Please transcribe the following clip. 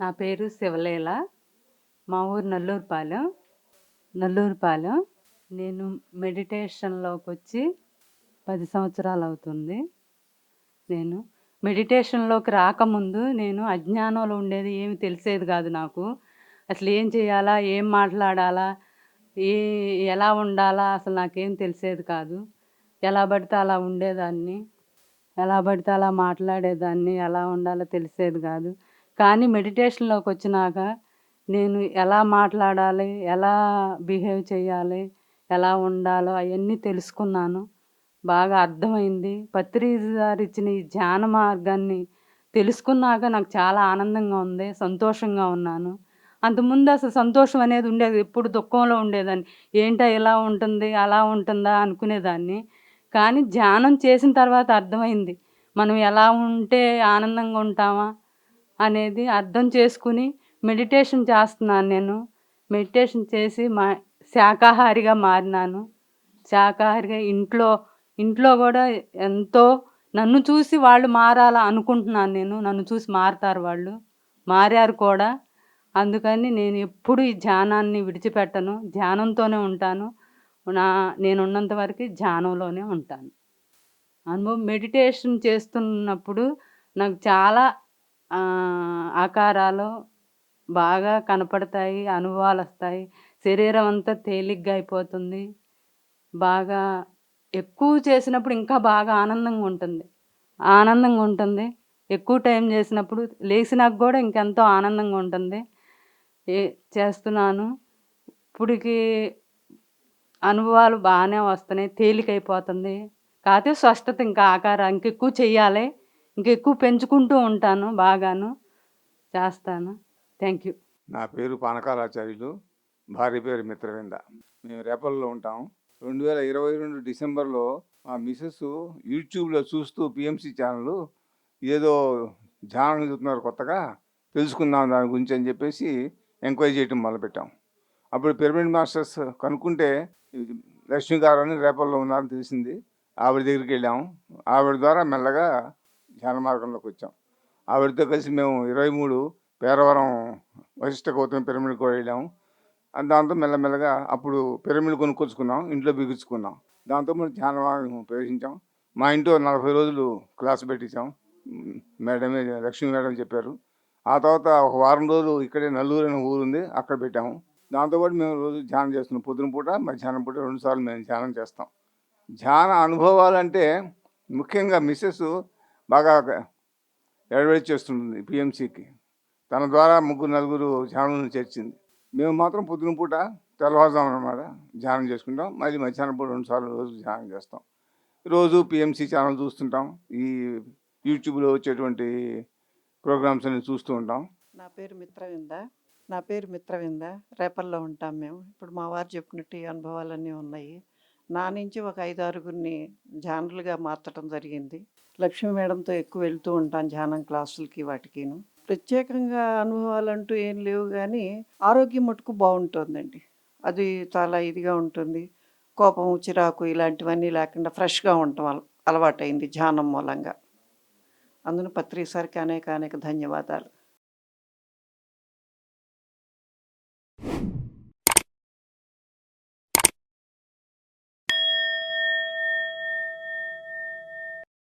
నా పేరు శివలీల. మా ఊరు నల్లూరుపాలెం. నల్లూరుపాలెం. నేను మెడిటేషన్లోకి వచ్చి పది సంవత్సరాలు అవుతుంది నేను మెడిటేషన్లోకి రాకముందు నేను అజ్ఞానంలో ఉండేది ఏమి తెలిసేది కాదు నాకు. అసలు ఏం చేయాలా ఏం మాట్లాడాలా ఏ ఎలా ఉండాలా అసలు నాకేం తెలిసేది కాదు. ఎలా పడితే అలా ఉండేదాన్ని. ఎలా పడితే అలా మాట్లాడేదాన్ని ఎలా ఉండాలో తెలిసేది కాదు. కానీ మెడిటేషన్లోకి వచ్చినాక నేను ఎలా మాట్లాడాలి ఎలా బిహేవ్ చేయాలి ఎలా ఉండాలో అవన్నీ తెలుసుకున్నాను. బాగా అర్థమైంది. పత్రిజీ గారు ఇచ్చిన ఈ ధ్యాన మార్గాన్ని తెలుసుకున్నాక నాకు చాలా ఆనందంగా ఉంది సంతోషంగా ఉన్నాను. అంతకుముందు అసలు సంతోషం అనేది ఉండేది ఎప్పుడు దుఃఖంలో ఉండేదాన్ని. ఏంటో ఇలా ఉంటుంది అలా ఉంటుందా అనుకునేదాన్ని. కానీ ధ్యానం చేసిన తర్వాత అర్థమైంది మనం ఎలా ఉంటే ఆనందంగా ఉంటామా? అనేది అర్థం చేసుకుని మెడిటేషన్ చేస్తున్నాను నేను. మెడిటేషన్ చేసి మా శాకాహారిగా మారినాను. శాకాహారిగా ఇంట్లో ఇంట్లో కూడా ఎంతో నన్ను చూసి వాళ్ళు మారాలా అనుకుంటున్నాను నేను. నన్ను చూసి మారుతారు వాళ్ళు. మారారు కూడా. అందుకని నేను ఎప్పుడు ఈ ధ్యానాన్ని విడిచిపెట్టను. ధ్యానంతోనే ఉంటాను. నా నేను ఉన్నంత వరకు ధ్యానంలోనే ఉంటాను. అనుభవం మెడిటేషన్ చేస్తున్నప్పుడు నాకు చాలా ఆకారాలు బాగా కనపడతాయి అనుభవాలు వస్తాయి శరీరం అంతా తేలిగ్గా అయిపోతుంది. బాగా ఎక్కువ చేసినప్పుడు ఇంకా బాగా ఆనందంగా ఉంటుంది. ఆనందంగా ఉంటుంది. ఎక్కువ టైం చేసినప్పుడు లేచినాక కూడా ఇంకెంతో ఆనందంగా ఉంటుంది. ఏ చేస్తున్నాను. ఇప్పటికి అనుభవాలు బాగానే వస్తున్నాయి. తేలికైపోతుంది. కాకపోతే స్పష్టత ఇంకా ఆకారం ఇంకెక్కువ చెయ్యాలి ఇంకెక్కువ పెంచుకుంటూ ఉంటాను బాగాను చేస్తాను. Thank you. నా పేరు పానకాలాచార్యులు భార్య పేరు మిత్రవింద. మేము రేపల్లో ఉంటాం. రెండు వేల ఇరవై రెండు డిసెంబర్లో మా మిసెస్ యూట్యూబ్లో చూస్తూ పిఎంసి ఛానల్ ఏదో ధ్యానం చూస్తున్నారు కొత్తగా తెలుసుకుందాం దాని గురించి అని చెప్పేసి ఎంక్వైరీ చేయటం మొదలుపెట్టాం. అప్పుడు పిరమిడ్ మాస్టర్స్ కనుక్కుంటే లక్ష్మి గారు అని రేపల్లో ఉన్నారని తెలిసింది. ఆవిడ దగ్గరికి వెళ్ళాము ఆవిడ ద్వారా మెల్లగా ధ్యాన మార్గంలోకి వచ్చాం. ఆవిడతో కలిసి మేము ఇరవై మూడు పేరవరం వశిష్ఠ గౌతమి పిరమిడ్ కూడా వెళ్ళాము. దాంతో మెల్లమెల్లగా అప్పుడు పిరమిడ్ కొనుక్కొచ్చుకున్నాం ఇంట్లో బిగించుకున్నాం. దాంతో మనం మార్గం ప్రవేశించాం. మా ఇంట్లో నలభై రోజులు క్లాస్ పెట్టించాం. మేడమే లక్ష్మీ మేడం చెప్పారు. ఆ తర్వాత ఒక వారం రోజులు ఇక్కడే నల్లూరు అనే ఊరు ఉంది అక్కడ పెట్టాము. దాంతోపాటు మేము రోజు ధ్యానం చేస్తున్నాం. పొద్దున పూట మధ్యాహ్నం పూట రెండు సార్లు మేము ధ్యానం చేస్తాం. ధ్యాన అనుభవాలు అంటే ముఖ్యంగా మిస్సెస్ బాగా అడ్వైజ్ చేస్తుంది పిఎంసీకి. తన ద్వారా ముగ్గురు నలుగురు ధ్యానం చేర్చింది. మేము మాత్రం పొద్దున పూట తెల్లవారుజాము అనమాట ధ్యానం చేసుకుంటాం. మళ్ళీ మధ్యాహ్నం పూట రెండు సార్లు రోజు ధ్యానం చేస్తాం. రోజు పిఎంసీ ఛానల్ చూస్తుంటాం. ఈ యూట్యూబ్లో వచ్చేటువంటి ప్రోగ్రామ్స్ అన్ని చూస్తూ ఉంటాం. నా పేరు మిత్రవింద. నా పేరు మిత్రవింద. రేపల్లో ఉంటాం మేము. ఇప్పుడు మా వారు చెప్పినట్టు ఈ అనుభవాలన్నీ ఉన్నాయి. నా నుంచి ఒక ఐదు ఆరుగురిని ధ్యానులుగా మార్చడం జరిగింది. లక్ష్మీ మేడంతో ఎక్కువ వెళ్తూ ఉంటాను ధ్యానం క్లాసులకి వాటికిను. ప్రత్యేకంగా అనుభవాలు అంటూ ఏం లేవు కానీ ఆరోగ్యం మటుకు బాగుంటుందండి. అది చాలా ఇదిగా ఉంటుంది. కోపం చిరాకు ఇలాంటివన్నీ లేకుండా ఫ్రెష్గా ఉండటం అలవాటైంది ధ్యానం మూలంగా. అందున పత్రిసారికి అనేక అనేక ధన్యవాదాలు.